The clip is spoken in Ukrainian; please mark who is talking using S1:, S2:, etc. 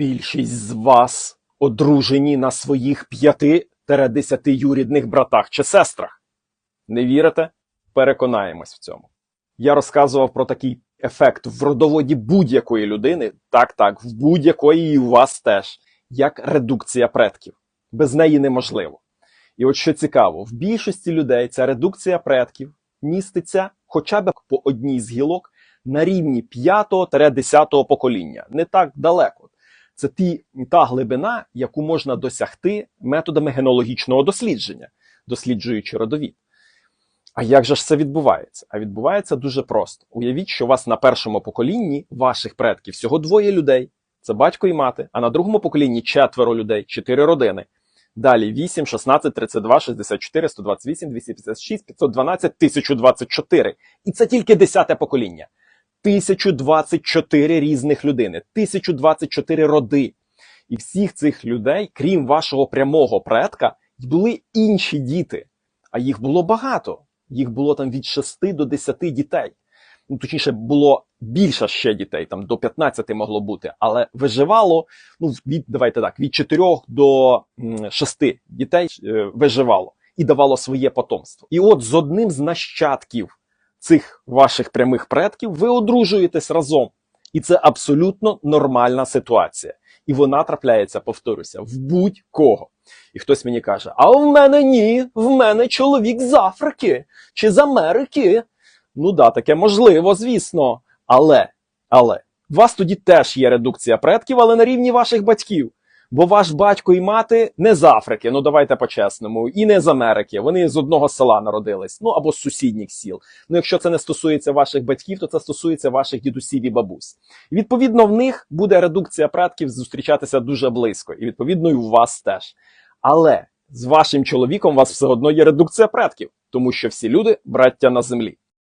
S1: Більшість з вас одружені на своїх 5-10 юрідних братах чи сестрах. Не вірите? Переконаємось в цьому. Я розказував про такий ефект в родоводі будь-якої людини, так, так, в будь-якої і у вас теж, як редукція предків. Без неї неможливо. І от що цікаво, в більшості людей ця редукція предків міститься хоча б по одній з гілок на рівні 5-10 покоління, не так далеко. Це ті, та глибина, яку можна досягти методами генеалогічного дослідження, досліджуючи родовід. А як же ж це відбувається? А відбувається дуже просто. Уявіть, що у вас на першому поколінні ваших предків всього двоє людей. Це батько і мати, а на другому поколінні четверо людей, чотири родини. Далі 8, 16, 32, 64, 128, 256, 512, 1024. І це тільки десяте покоління. 1024 різних людини, 1024 роди. І всіх цих людей, крім вашого прямого предка, були інші діти. А їх було багато. Їх було там від 6 до 10 дітей. Ну, точніше, було більше ще дітей, там до 15 могло бути, але виживало ну, від, давайте так, від 4 до м, 6 дітей е, виживало і давало своє потомство. І от з одним з нащадків цих ваших прямих предків ви одружуєтесь разом. І це абсолютно нормальна ситуація. І вона трапляється, повторюся, в будь-кого. І хтось мені каже: А в мене ні, в мене чоловік з Африки чи з Америки. Ну да, таке можливо, звісно. Але, але, у вас тоді теж є редукція предків, але на рівні ваших батьків. Бо ваш батько і мати не з Африки, ну давайте по-чесному, і не з Америки. Вони з одного села народились, ну або з сусідніх сіл. Ну, якщо це не стосується ваших батьків, то це стосується ваших дідусів і бабусь. І, відповідно, в них буде редукція предків зустрічатися дуже близько, і відповідно і у вас теж. Але з вашим чоловіком у вас все одно є редукція предків, тому що всі люди браття на землі.